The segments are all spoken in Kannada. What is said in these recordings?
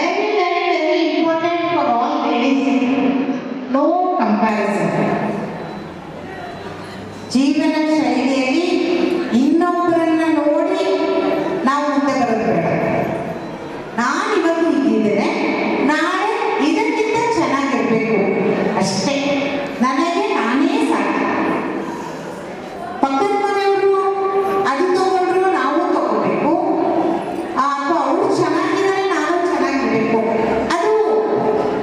very, very, very important for all ladies. No comparison. Jeevan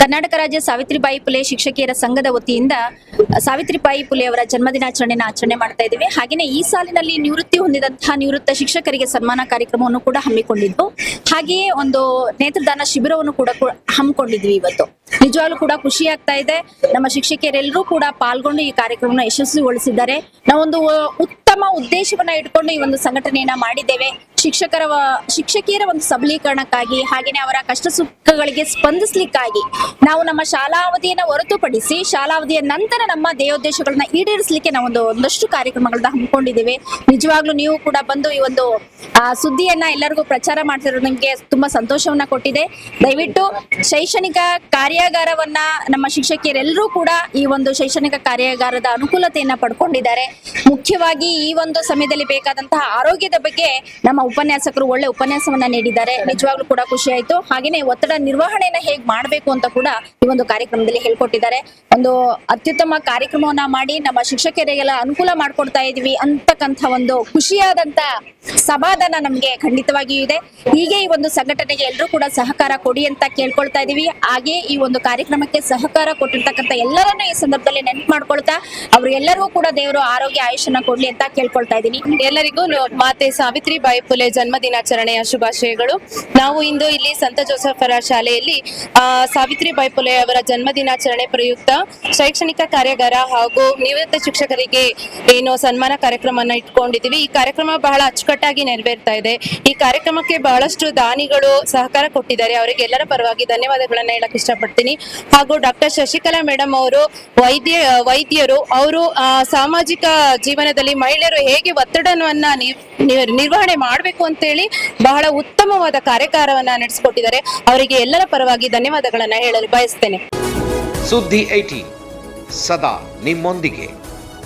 Karnataka ರಾಜ್ಯ ಸಾವಿತ್ರಿಬಾಯಿ ಪುಲೆ ಶಿಕ್ಷಕಿಯರ ಸಂಘದ ವತಿಯಿಂದ ಸಾವಿತ್ರಿಬಾಯಿ ಪುಲೆ ಅವರ ಜನ್ಮದಿನಾಚರಣೆಯನ್ನು ಆಚರಣೆ ಮಾಡ್ತಾ ಇದ್ದೀವಿ. ಹಾಗೆಯೇ ಈ ಸಾಲಿನಲ್ಲಿ ನಿವೃತ್ತಿ ಹೊಂದಿದಂತಹ ನಿವೃತ್ತ ಶಿಕ್ಷಕರಿಗೆ ಸನ್ಮಾನ ಕಾರ್ಯಕ್ರಮವನ್ನು ಕೂಡ ಹಮ್ಮಿಕೊಂಡಿದ್ವು ಹಾಗೆಯೇ ಒಂದು ನೇತ್ರದಾನ ಶಿಬಿರವನ್ನು ಕೂಡ ಹಮ್ಮಿಕೊಂಡಿದ್ವಿ ಇವತ್ತು. ನಿಜವಾಗ್ಲೂ ಕೂಡ ಖುಷಿ ಆಗ್ತಾ ಇದೆ. ನಮ್ಮ ಶಿಕ್ಷಕಿಯರೆಲ್ಲರೂ ಕೂಡ ಪಾಲ್ಗೊಂಡು ಈ ಕಾರ್ಯಕ್ರಮವನ್ನು ಯಶಸ್ವಿಗೊಳಿಸಿದ್ದಾರೆ. ನಾವೊಂದು ಉತ್ತಮ ಉದ್ದೇಶವನ್ನ ಇಟ್ಕೊಂಡು ಈ ಒಂದು ಸಂಘಟನೆಯನ್ನ ಮಾಡಿದ್ದೇವೆ. ಶಿಕ್ಷಕರ ಶಿಕ್ಷಕಿಯರ ಒಂದು ಸಬಲೀಕರಣಕ್ಕಾಗಿ, ಹಾಗೇನೆ ಅವರ ಕಷ್ಟ ಸುಖಗಳಿಗೆ ಸ್ಪಂದಿಸ್ಲಿಕ್ಕಾಗಿ ನಾವು ನಮ್ಮ ಶಾಲಾವಧಿಯನ್ನ ಹೊರತುಪಡಿಸಿ ಶಾಲಾ ಅವಧಿಯ ನಂತರ ನಮ್ಮ ದೇಹೋದ್ದೇಶಗಳನ್ನ ಈಡೇರಿಸಲಿಕ್ಕೆ ನಾವು ಒಂದು, ಒಂದಷ್ಟು ಕಾರ್ಯಕ್ರಮಗಳನ್ನ ಹಮ್ಮಿಕೊಂಡಿದ್ದೇವೆ. ನಿಜವಾಗ್ಲೂ ನೀವು ಕೂಡ ಬಂದು ಈ ಒಂದು ಸುದ್ದಿಯನ್ನ ಎಲ್ಲರಿಗೂ ಪ್ರಚಾರ ಮಾಡ್ತಿರೋದು ನಿಮ್ಗೆ ತುಂಬಾ ಸಂತೋಷವನ್ನ ಕೊಟ್ಟಿದೆ. ದಯವಿಟ್ಟು ಶೈಕ್ಷಣಿಕ ಕಾರ್ಯಾಗಾರವನ್ನ ನಮ್ಮ ಶಿಕ್ಷಕಿಯರೆಲ್ಲರೂ ಕೂಡ ಈ ಒಂದು ಶೈಕ್ಷಣಿಕ ಕಾರ್ಯಾಗಾರದ ಅನುಕೂಲತೆಯನ್ನ ಪಡ್ಕೊಂಡಿದ್ದಾರೆ. ಮುಖ್ಯವಾಗಿ ಈ ಒಂದು ಸಮಯದಲ್ಲಿ ಬೇಕಾದಂತಹ ಆರೋಗ್ಯದ ಬಗ್ಗೆ ನಮ್ಮ ಉಪನ್ಯಾಸಕರು ಒಳ್ಳೆ ಉಪನ್ಯಾಸವನ್ನ ನೀಡಿದ್ದಾರೆ. ನಿಜವಾಗ್ಲೂ ಕೂಡ ಖುಷಿ ಆಯ್ತು. ಹಾಗೇನೆ ಒತ್ತಡ ನಿರ್ವಹಣೆಯನ್ನ ಹೇಗ್ ಮಾಡಬೇಕು ಅಂತ ಕೂಡ ಈ ಒಂದು ಕಾರ್ಯಕ್ರಮದಲ್ಲಿ ಹೇಳ್ಕೊಟ್ಟಿದ್ದಾರೆ. ಒಂದು ಅತ್ಯುತ್ತಮ ಕಾರ್ಯಕ್ರಮವನ್ನ ಮಾಡಿ ನಮ್ಮ ಶಿಕ್ಷಕರಿಗೆಲ್ಲ ಅನುಕೂಲ ಮಾಡ್ಕೊಡ್ತಾ ಇದೀವಿ ಅಂತಕ್ಕಂಥ ಒಂದು ಖುಷಿಯಾದಂತ ಸಮಾಧಾನ ನಮ್ಗೆ ಖಂಡಿತವಾಗಿಯೂ ಇದೆ. ಹೀಗೆ ಈ ಒಂದು ಸಂಘಟನೆಗೆ ಎಲ್ಲರೂ ಕೂಡ ಸಹಕಾರ ಕೊಡಿ ಅಂತ ಕೇಳ್ಕೊಳ್ತಾ ಇದೀವಿ ಹಾಗೆ ಈ ಒಂದು ಕಾರ್ಯಕ್ರಮಕ್ಕೆ ಸಹಕಾರ ಕೊಟ್ಟಿರ್ತಕ್ಕಂಥ ಎಲ್ಲರನ್ನೂ ಈ ಸಂದರ್ಭದಲ್ಲಿ ನೆನಪು ಮಾಡ್ಕೊಳ್ತಾ ಅವ್ರಿಗೆಲ್ಲರಿಗೂ ಕೂಡ ದೇವರು ಆರೋಗ್ಯ ಆಯುಷನ್ನ ಕೊಡ್ಲಿ ಅಂತ ಕೇಳ್ಕೊಳ್ತಾ ಇದ್ದೀನಿ. ಎಲ್ಲರಿಗೂ ಮಾತೆ ಮಾತೆ ಸಾವಿತ್ರಿಬಾಯಿ ಪುಲೆ ಜನ್ಮ ದಿನಾಚರಣೆಯ ಶುಭಾಶಯಗಳು. ನಾವು ಇಂದು ಇಲ್ಲಿ ಸಂತ ಜೋಸಫರ ಶಾಲೆಯಲ್ಲಿ ಆ, ಸಾವಿತ್ರಿಬಾಯಿ ಪುಲೆ ಅವರ ಜನ್ಮ ದಿನಾಚರಣೆ ಪ್ರಯುಕ್ತ ಶೈಕ್ಷಣಿಕ ಕಾರ್ಯಾಗಾರ ಹಾಗೂ ನಿವೃತ್ತ ಶಿಕ್ಷಕರಿಗೆ ಏನು ಸನ್ಮಾನ ಕಾರ್ಯಕ್ರಮನ ಇಟ್ಕೊಂಡಿದ್ದೀವಿ. ಈ ಕಾರ್ಯಕ್ರಮ ಬಹಳ ಅಚ್ಚುಕಟ್ಟಾಗಿ ನೆರವೇರ್ತಾ ಇದೆ. ಈ ಕಾರ್ಯಕ್ರಮಕ್ಕೆ ಬಹಳಷ್ಟು ದಾನಿಗಳು ಸಹಕಾರ ಕೊಟ್ಟಿದ್ದಾರೆ. ಅವರಿಗೆ ಎಲ್ಲರ ಪರವಾಗಿ ಧನ್ಯವಾದಗಳನ್ನ ಹೇಳಕ್ ಇಷ್ಟಪಡ್ತೀನಿ. ಹಾಗೂ ಡಾಕ್ಟರ್ ಶಶಿಕಲಾ ಮೇಡಮ್ ಅವರು ವೈದ್ಯ ವೈದ್ಯರು ಅವರು ಸಾಮಾಜಿಕ ಜೀವನದಲ್ಲಿ ಮಹಿಳೆಯರು ಹೇಗೆ ಒತ್ತಡವನ್ನ ನಿರ್ವಹಣೆ ಮಾಡಬೇಕು ಅಂತೇಳಿ ಬಹಳ ಉತ್ತಮವಾದ ಕಾರ್ಯಕಾರವನ್ನ ನಡೆಸಿಕೊಟ್ಟಿದ್ದಾರೆ. ಅವರಿಗೆ ಎಲ್ಲರ ಪರವಾಗಿ ಧನ್ಯವಾದಗಳನ್ನ ಹೇಳಲು ಬಯಸ್ತೇನೆ. ಸುದ್ದಿ ಐಟಿ ಸದಾ ನಿಮ್ಮೊಂದಿಗೆ.